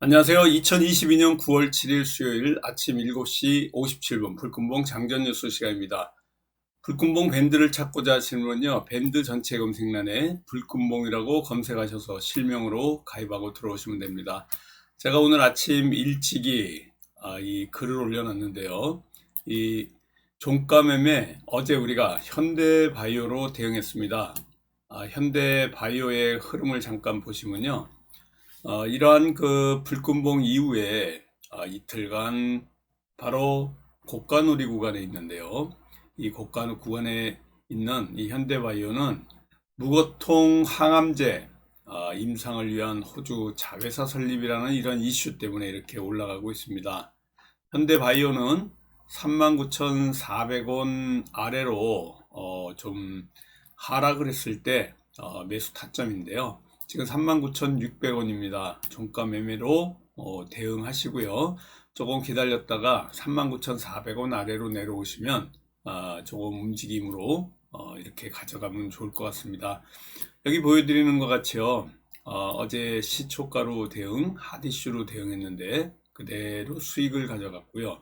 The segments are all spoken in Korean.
안녕하세요. 2022년 9월 7일 수요일 아침 7시 57분 불금봉 장전 뉴스 시간입니다. 불금봉 밴드를 찾고자 하시는 분은요. 밴드 전체 검색란에 불금봉이라고 검색하셔서 실명으로 가입하고 들어오시면 됩니다. 제가 오늘 아침 일찍이 아, 이 글을 올려놨는데요. 이 종가매매 어제 우리가 현대바이오로 대응했습니다. 아, 현대바이오의 흐름을 잠깐 보시면요. 어, 이러한 그 불금봉 이후에 어, 이틀간 바로 고가누리 구간에 있는데요. 이 고가누리 구간에 있는 이 현대바이오는 무거통 항암제 어, 임상을 위한 호주 자회사 설립이라는 이런 이슈 때문에 이렇게 올라가고 있습니다. 현대바이오는 39,400원 아래로 어, 좀 하락을 했을 때 어, 매수 타점인데요. 지금 39,600원입니다. 종가 매매로 어, 대응하시고요. 조금 기다렸다가 39,400원 아래로 내려오시면 아, 조금 움직임으로 어, 이렇게 가져가면 좋을 것 같습니다. 여기 보여드리는 것 같이요. 어, 제 시초가로 대응, 핫이슈로 대응했는데 그대로 수익을 가져갔고요.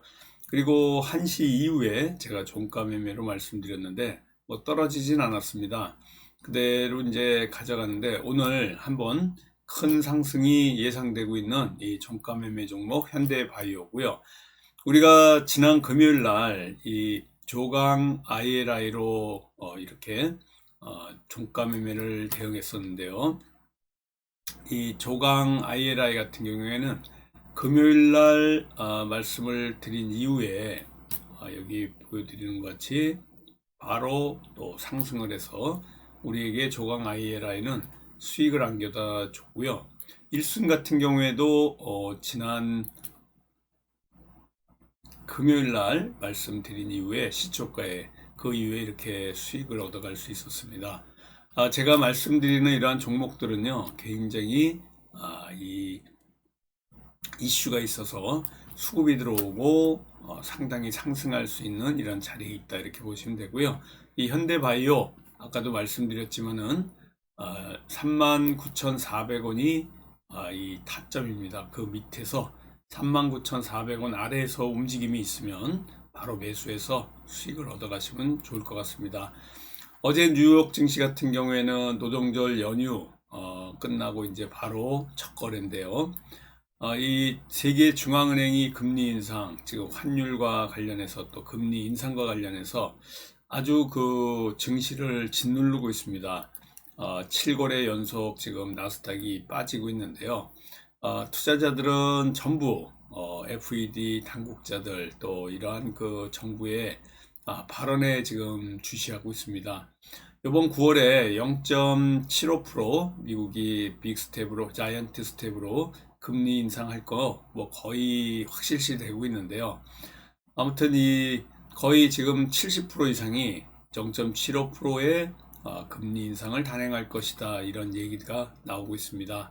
그리고 1시 이후에 제가 종가 매매로 말씀드렸는데 뭐 떨어지진 않았습니다. 그대로 이제 가져가는데 오늘 한번 큰 상승이 예상되고 있는 이 종가 매매 종목 현대바이오고요. 우리가 지난 금요일 날 이 조강 ILI로 어 이렇게 어 종가 매매를 대응했었는데요. 이 조강 ILI 같은 경우에는 금요일 날 어 말씀을 드린 이후에 어 여기 보여드리는 것 같이 바로 또 상승을 해서 우리에게 조강 ILI는 수익을 안겨다 줬고요. 1순 같은 경우에도 어, 지난 금요일 날 말씀드린 이후에 시초가에 그 이후에 이렇게 수익을 얻어갈 수 있었습니다. 아, 제가 말씀드리는 이러한 종목들은요, 굉장히 아, 이 이슈가 있어서 수급이 들어오고 어, 상당히 상승할 수 있는 이런 자리에 있다 이렇게 보시면 되고요. 이 현대바이오 아까도 말씀드렸지만은 어, 39,400원이 어, 이 타점입니다. 그 밑에서 39,400원 아래에서 움직임이 있으면 바로 매수해서 수익을 얻어가시면 좋을 것 같습니다. 어제 뉴욕 증시 같은 경우에는 노동절 연휴 어, 끝나고 이제 바로 첫 거래인데요. 어, 이 세계 중앙은행이 금리 인상, 지금 환율과 관련해서 또 금리 인상과 관련해서 아주 그 증시를 짓누르고 있습니다. 어, 7거래 연속 지금 나스닥이 빠지고 있는데요. 어, 투자자들은 전부 어, FED 당국자들 또 이러한 그 정부의 아, 발언에 지금 주시하고 있습니다. 이번 9월에 0.75% 미국이 빅 스텝으로 자이언트 스텝으로 금리 인상할 거 뭐 거의 확실시 되고 있는데요. 아무튼 이 거의 지금 70% 이상이 0.75%의 어, 금리 인상을 단행할 것이다 이런 얘기가 나오고 있습니다.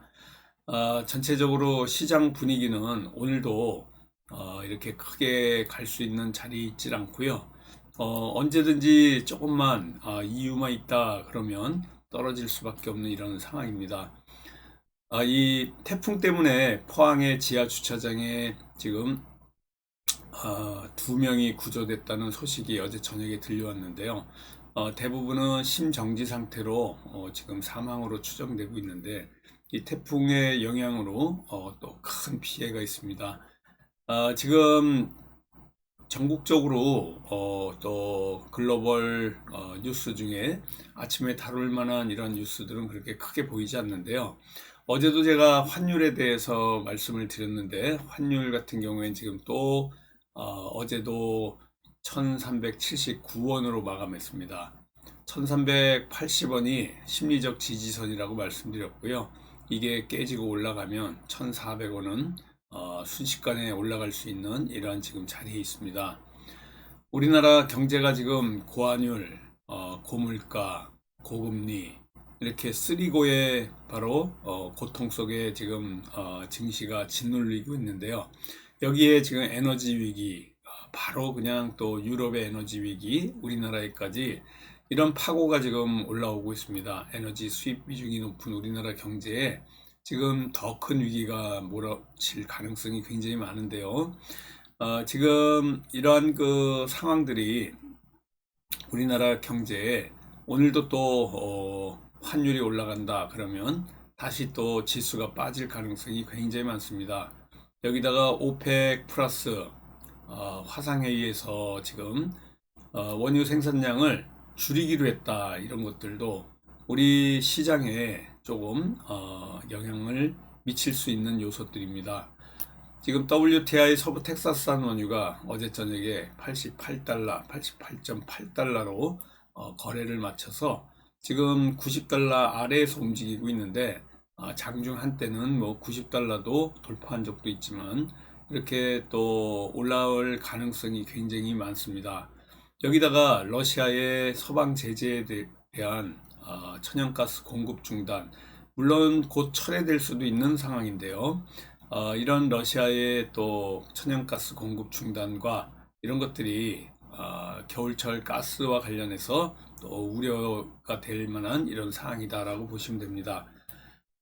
어, 전체적으로 시장 분위기는 오늘도 어, 이렇게 크게 갈 수 있는 자리에 있질 않고요. 어, 언제든지 조금만 아, 이유만 있다 그러면 떨어질 수밖에 없는 이런 상황입니다. 아, 이 태풍 때문에 포항의 지하 주차장에 지금 어, 두 명이 구조됐다는 소식이 어제 저녁에 들려왔는데요. 어, 대부분은 심정지 상태로 어, 지금 사망으로 추정되고 있는데 이 태풍의 영향으로 어, 또 큰 피해가 있습니다. 어, 지금 전국적으로 어, 또 글로벌 어, 뉴스 중에 아침에 다룰 만한 이런 뉴스들은 그렇게 크게 보이지 않는데요. 어제도 제가 환율에 대해서 말씀을 드렸는데 환율 같은 경우에는 지금 또 어, 제도 1379원으로 마감했습니다. 1380원이 심리적 지지선이라고 말씀드렸고요. 이게 깨지고 올라가면 1400원은 어, 순식간에 올라갈 수 있는 이러한 지금 자리에 있습니다. 우리나라 경제가 지금 고환율, 어, 고물가, 고금리 이렇게 쓰리고의 바로 어, 고통 속에 지금 어, 증시가 짓눌리고 있는데요. 여기에 지금 에너지 위기, 아, 바로 그냥 또 유럽의 에너지 위기, 우리나라에까지 이런 파고가 지금 올라오고 있습니다. 에너지 수입 비중이 높은 우리나라 경제에 지금 더 큰 위기가 몰아칠 가능성이 굉장히 많은데요. 어, 지금 이러한 그 상황들이 우리나라 경제에 오늘도 또 어, 환율이 올라간다 그러면 다시 또 지수가 빠질 가능성이 굉장히 많습니다. 여기다가 오펙 플러스 어, 화상회의에서 지금 어, 원유 생산량을 줄이기로 했다 이런 것들도 우리 시장에 조금 어, 영향을 미칠 수 있는 요소들입니다. 지금 WTI 서부 텍사스산 원유가 어제 저녁에 88달러, 88.8달러로 어, 거래를 마쳐서 지금 90달러 아래에서 움직이고 있는데 아, 장중 한때는 뭐 90달러도 돌파한 적도 있지만 이렇게 또 올라올 가능성이 굉장히 많습니다. 여기다가 러시아의 서방 제재에 대- 대한 아, 천연가스 공급 중단, 물론 곧 철회될 수도 있는 상황인데요. 어, 이런 러시아의 또 천연가스 공급 중단과 이런 것들이 아, 겨울철 가스와 관련해서 또 우려가 될 만한 이런 사항이다라고 보시면 됩니다.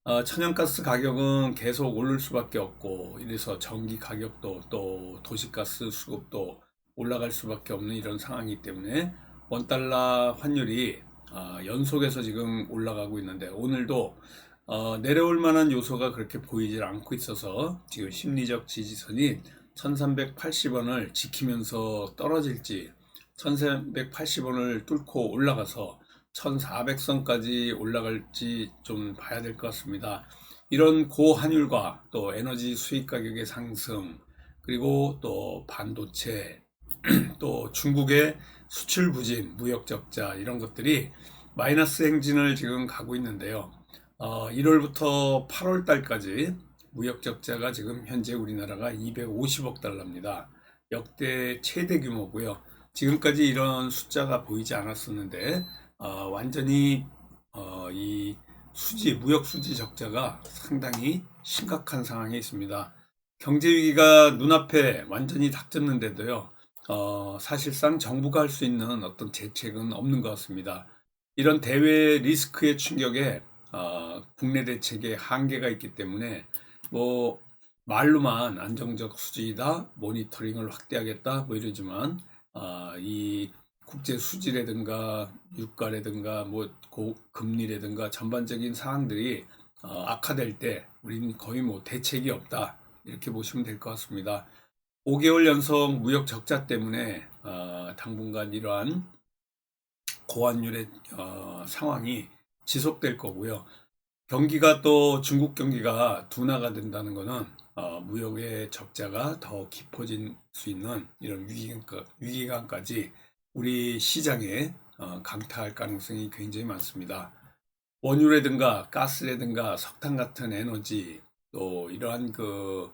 어, 천연가스 가격은 계속 오를 수밖에 없고 이래서 전기 가격도 또 도시가스 수급도 올라갈 수밖에 없는 이런 상황이기 때문에 원달러 환율이 어, 연속해서 지금 올라가고 있는데 오늘도 어, 내려올 만한 요소가 그렇게 보이질 않고 있어서 지금 심리적 지지선이 1380원을 지키면서 떨어질지 1380원을 뚫고 올라가서 1400선까지 올라갈지 좀 봐야 될 것 같습니다. 이런 고환율과 또 에너지 수입 가격의 상승 그리고 또 반도체 또 중국의 수출 부진, 무역 적자 이런 것들이 마이너스 행진을 지금 가고 있는데요. 어, 1월부터 8월 달까지 무역 적자가 지금 현재 우리나라가 250억 달러입니다. 역대 최대 규모고요. 지금까지 이런 숫자가 보이지 않았었는데 어, 완전히 어, 이 수지 무역 수지 적자가 상당히 심각한 상황에 있습니다. 경제 위기가 눈앞에 완전히 닥쳤는데도요. 어, 사실상 정부가 할 수 있는 어떤 대책은 없는 것 같습니다. 이런 대외 리스크의 충격에 어, 국내 대책에 한계가 있기 때문에 뭐 말로만 안정적 수지이다, 모니터링을 확대하겠다 뭐 이러지만 아, 이 국제 수지라든가 유가라든가 뭐 고, 금리라든가 전반적인 상황들이 어, 악화될 때 우리는 거의 뭐 대책이 없다 이렇게 보시면 될 것 같습니다. 5개월 연속 무역 적자 때문에 어, 당분간 이러한 고환율의 어, 상황이 지속될 거고요. 경기가 또 중국 경기가 둔화가 된다는 것은 어, 무역의 적자가 더 깊어질 수 있는 이런 위기감, 위기감까지 우리 시장에 어, 강타할 가능성이 굉장히 많습니다. 원유라든가 가스라든가 석탄 같은 에너지 또 이러한 그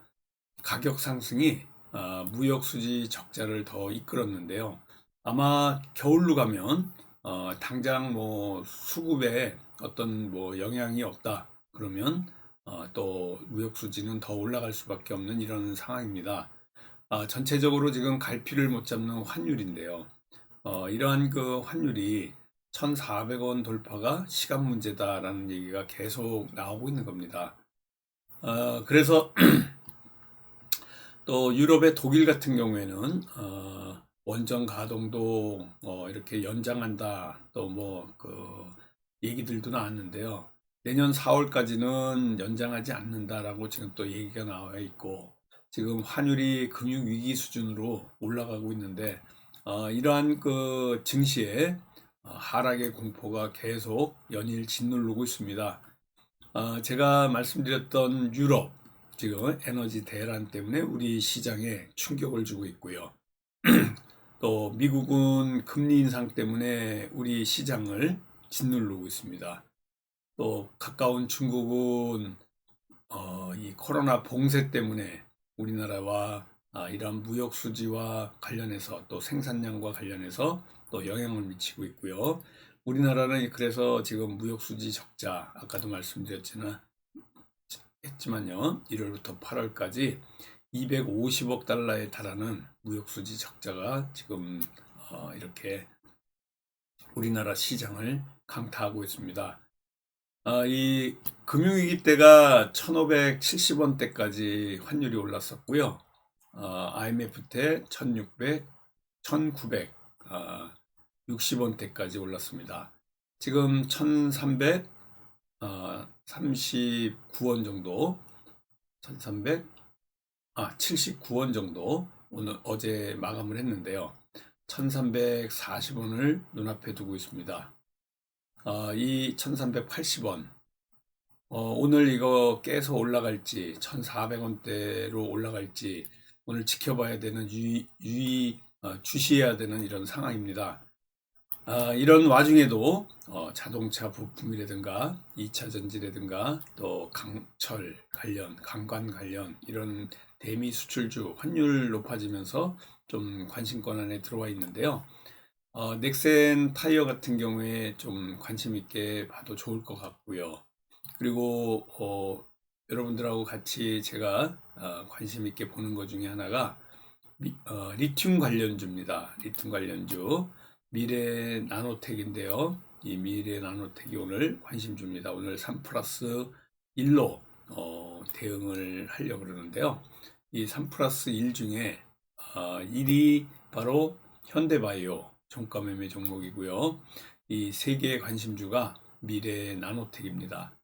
가격 상승이 어, 무역 수지 적자를 더 이끌었는데요. 아마 겨울로 가면 어, 당장 뭐 수급에 어떤 뭐 영향이 없다 그러면 어, 또 무역 수지는 더 올라갈 수밖에 없는 이런 상황입니다. 아, 전체적으로 지금 갈피를 못 잡는 환율인데요. 어, 이러한 그 환율이 1,400원 돌파가 시간 문제다라는 얘기가 계속 나오고 있는 겁니다. 어, 그래서 또 유럽의 독일 같은 경우에는 어, 원전 가동도 어, 이렇게 연장한다 또 뭐 그 얘기들도 나왔는데요. 내년 4월까지는 연장하지 않는다라고 지금 또 얘기가 나와 있고 지금 환율이 금융 위기 수준으로 올라가고 있는데 어, 이러한 그 증시에 어, 하락의 공포가 계속 연일 짓누르고 있습니다. 어, 제가 말씀드렸던 유럽 지금 에너지 대란 때문에 우리 시장에 충격을 주고 있고요. 또 미국은 금리 인상 때문에 우리 시장을 짓누르고 있습니다. 또 가까운 중국은 어, 이 코로나 봉쇄 때문에 우리나라와 아, 이런 무역 수지와 관련해서 또 생산량과 관련해서 또 영향을 미치고 있고요. 우리나라는 그래서 지금 무역 수지 적자 아까도 말씀드렸지만 했지만요. 1월부터 8월까지 250억 달러에 달하는 무역 수지 적자가 지금 어, 이렇게 우리나라 시장을 강타하고 있습니다. 아, 이 금융위기 때가 1570원대까지 환율이 올랐었고요. 어, IMF 때 1600, 1900, 아, 60원대까지 올랐습니다. 지금 1300, 아, 39원 정도, 1300, 아, 79원 정도 오늘 어제 마감을 했는데요. 1340원을 눈앞에 두고 있습니다. 어, 이 1380원. 어, 오늘 이거 깨서 올라갈지, 1400원대로 올라갈지, 오늘 지켜봐야 되는 유의, 유의 어, 주시해야 되는 이런 상황입니다. 아, 이런 와중에도 어, 자동차 부품이라든가 2차 전지라든가 또 강철 관련, 강관 관련 이런 대미 수출주 환율 높아지면서 좀 관심권 안에 들어와 있는데요. 어, 넥센 타이어 같은 경우에 좀 관심 있게 봐도 좋을 것 같고요. 그리고 어, 여러분들하고 같이 제가 어, 관심 있게 보는 것 중에 하나가 리, 어, 리튬 관련주입니다. 리튬 관련주 미래 나노텍인데요. 이 미래 나노텍이 오늘 관심 줍니다. 오늘 3 플러스 1로 어, 대응을 하려고 그러는데요. 이 3 플러스 1 중에 어, 1이 바로 현대바이오 종가 매매 종목이고요. 이 세 개의 관심주가 미래 나노텍입니다.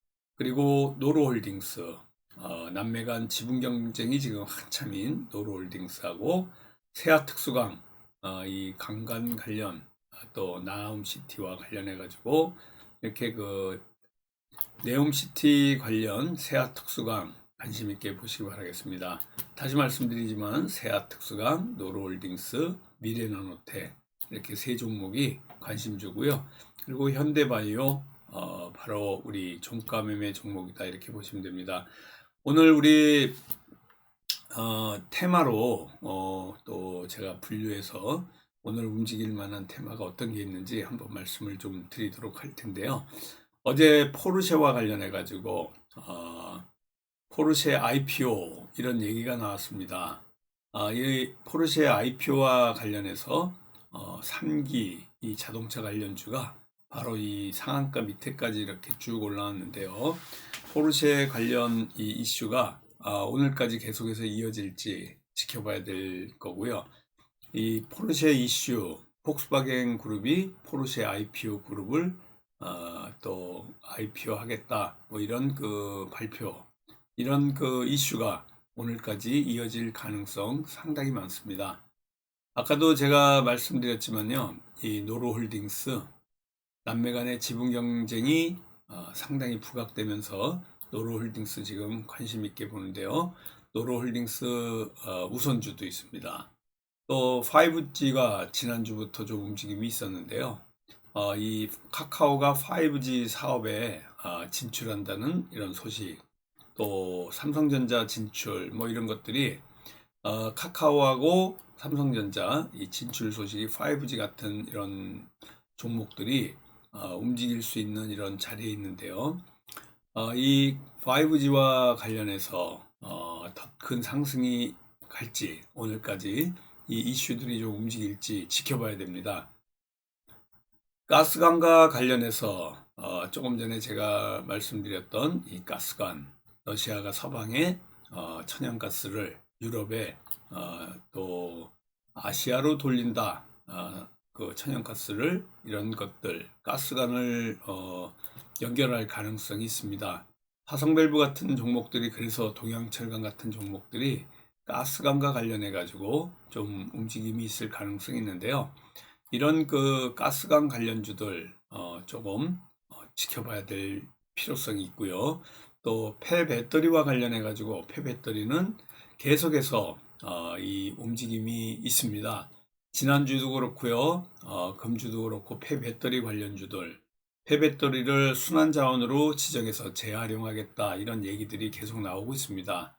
그리고 노로홀딩스 어, 남매 간 지분 경쟁이 지금 한참인 노로홀딩스하고 세아특수강 어, 이 강간 관련 어, 또 나움시티와 관련해 가지고 이렇게 그 네옴시티 관련 세아특수강 관심 있게 보시기 바라겠습니다. 다시 말씀드리지만 세아특수강, 노로홀딩스, 미래나노텍 이렇게 세 종목이 관심 주고요. 그리고 현대바이오 어, 바로 우리 종가 매매 종목이다 이렇게 보시면 됩니다. 오늘 우리 어, 테마로 어, 또 제가 분류해서 오늘 움직일 만한 테마가 어떤 게 있는지 한번 말씀을 좀 드리도록 할 텐데요. 어제 포르쉐와 관련해 가지고 어, 포르쉐 IPO 이런 얘기가 나왔습니다. 아, 이 포르쉐 IPO와 관련해서 어, 3기 이 자동차 관련주가 바로 이 상한가 밑에까지 이렇게 쭉 올라왔는데요. 포르쉐 관련 이 이슈가 아, 오늘까지 계속해서 이어질지 지켜봐야 될 거고요. 이 포르쉐 이슈, 폭스바겐 그룹이 포르쉐 IPO 그룹을 어, 또 IPO 하겠다 뭐 이런 그 발표 이런 그 이슈가 오늘까지 이어질 가능성 상당히 많습니다. 아까도 제가 말씀드렸지만요, 이 노로홀딩스 남매 간의 지분 경쟁이 어, 상당히 부각되면서 노로홀딩스 지금 관심 있게 보는데요. 노로홀딩스 어, 우선주도 있습니다. 또 5G가 지난주부터 좀 움직임이 있었는데요. 어, 이 카카오가 5G 사업에 어, 진출한다는 이런 소식, 또 삼성전자 진출 뭐 이런 것들이 어, 카카오하고 삼성전자 이 진출 소식이 5G 같은 이런 종목들이 어, 움직일 수 있는 이런 자리에 있는데요. 어, 이 5G와 관련해서 어, 더큰 상승이 갈지 오늘까지 이 이슈들이 좀 움직일지 지켜봐야 됩니다. 가스관과 관련해서 어, 조금 전에 제가 말씀드렸던 이 가스관 러시아가 서방에 어, 천연가스를 유럽에 어, 또 아시아로 돌린다. 어, 그 천연가스를 이런 것들 가스관을 어, 연결할 가능성이 있습니다. 화성밸브 같은 종목들이 그래서 동양철강 같은 종목들이 가스관과 관련해 가지고 좀 움직임이 있을 가능성이 있는데요. 이런 그 가스관 관련주들 어, 조금 어, 지켜봐야 될 필요성이 있고요. 또 폐배터리와 관련해 가지고 폐배터리는 계속해서 어, 이 움직임이 있습니다. 지난주도 그렇고요. 어, 금주도 그렇고 폐배터리 관련주들 폐배터리를 순환 자원으로 지정해서 재활용하겠다 이런 얘기들이 계속 나오고 있습니다.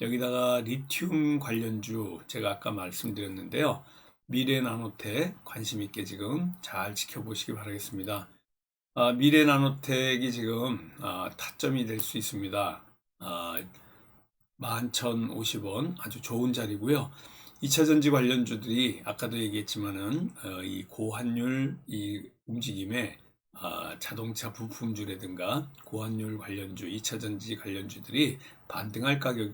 여기다가 리튬 관련주 제가 아까 말씀드렸는데요. 미래 나노텍 관심 있게 지금 잘 지켜보시기 바라겠습니다. 아, 미래 나노텍이 지금 아, 타점이 될 수 있습니다. 아, 11,050원 아주 좋은 자리고요. 2차 전지 관련주들이 아까도 얘기했지만은 어, 이 고환율 이 움직임에 아, 자동차 부품주라든가 고환율 관련주, 2차 전지 관련주들이 반등할 가격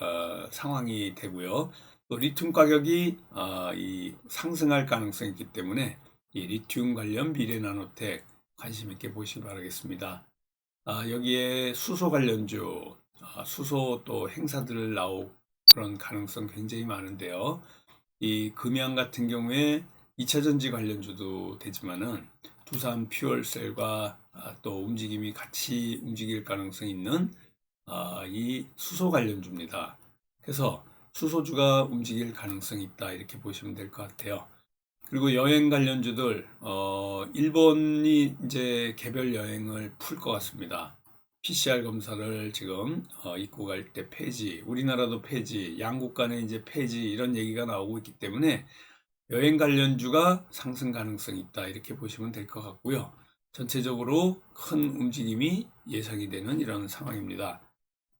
어, 상황이 되고요. 또 리튬 가격이 아, 이 상승할 가능성이 있기 때문에 이 리튬 관련 미래 나노텍 관심 있게 보시기 바라겠습니다. 아, 여기에 수소 관련주, 아, 수소 또 행사들 나올 그런 가능성 굉장히 많은데요. 이 금양 같은 경우에 2차 전지 관련주도 되지만은 두산 퓨얼셀과 아, 또 움직임이 같이 움직일 가능성이 있는 아, 이 수소 관련주입니다. 그래서 수소주가 움직일 가능성이 있다 이렇게 보시면 될 것 같아요. 그리고 여행 관련주들 어, 일본이 이제 개별 여행을 풀 것 같습니다. PCR 검사를 지금 어, 입고 갈 때 폐지, 우리나라도 폐지, 양국 간에 이제 폐지 이런 얘기가 나오고 있기 때문에 여행 관련주가 상승 가능성이 있다 이렇게 보시면 될 것 같고요. 전체적으로 큰 움직임이 예상이 되는 이런 상황입니다.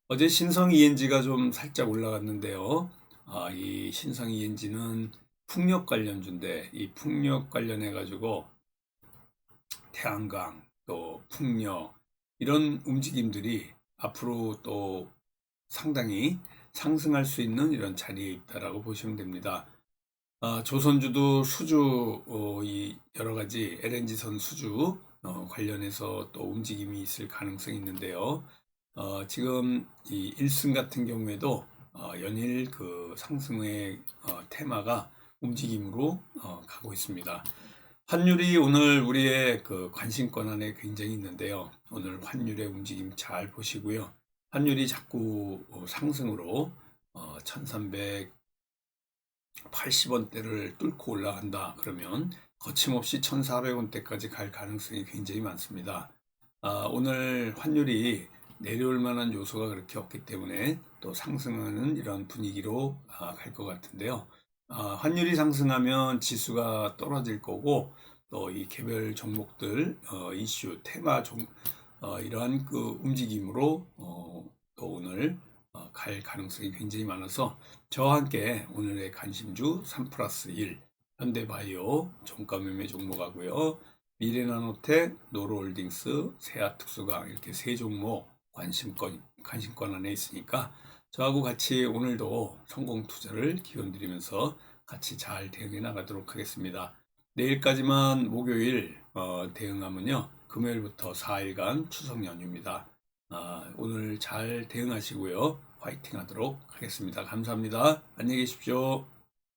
어제 신성 ENG가 좀 살짝 올라갔는데요. 아, 이 신성 ENG는 풍력 관련주인데 이 풍력 관련해 가지고 태양광 또 풍력 이런 움직임들이 앞으로 또 상당히 상승할 수 있는 이런 자리에 있다라고 보시면 됩니다. 아, 조선주도 수주 어, 이 여러 가지 LNG선 수주 어, 관련해서 또 움직임이 있을 가능성이 있는데요. 어, 지금 이 1승 같은 경우에도 어, 연일 그 상승의 어, 테마가 움직임으로 어, 가고 있습니다. 환율이 오늘 우리의 그 관심권 안에 굉장히 있는데요. 오늘 환율의 움직임 잘 보시고요. 환율이 자꾸 어, 상승으로 어, 1380원대를 뚫고 올라간다 그러면 거침없이 1400원대까지 갈 가능성이 굉장히 많습니다. 아, 오늘 환율이 내려올 만한 요소가 그렇게 없기 때문에 또 상승하는 이런 분위기로 아, 갈것 같은데요. 아, 환율이 상승하면 지수가 떨어질 거고 또 이 개별 종목들 어, 이슈 테마 종 어, 이러한 그 움직임으로 어, 또 오늘 어, 갈 가능성이 굉장히 많아서 저와 함께 오늘의 관심주 3 플러스 1 현대바이오 종가 매매 종목하고요. 미래나노텍 노로홀딩스 세아특수강 이렇게 세 종목 관심권 관심권 안에 있으니까 저하고 같이 오늘도 성공 투자를 기원 드리면서 같이 잘 대응해 나가도록 하겠습니다. 내일까지만 목요일 어, 대응하면요 금요일부터 4일간 추석 연휴입니다. 아, 오늘 잘 대응하시고요 화이팅 하도록 하겠습니다. 감사합니다. 안녕히 계십시오.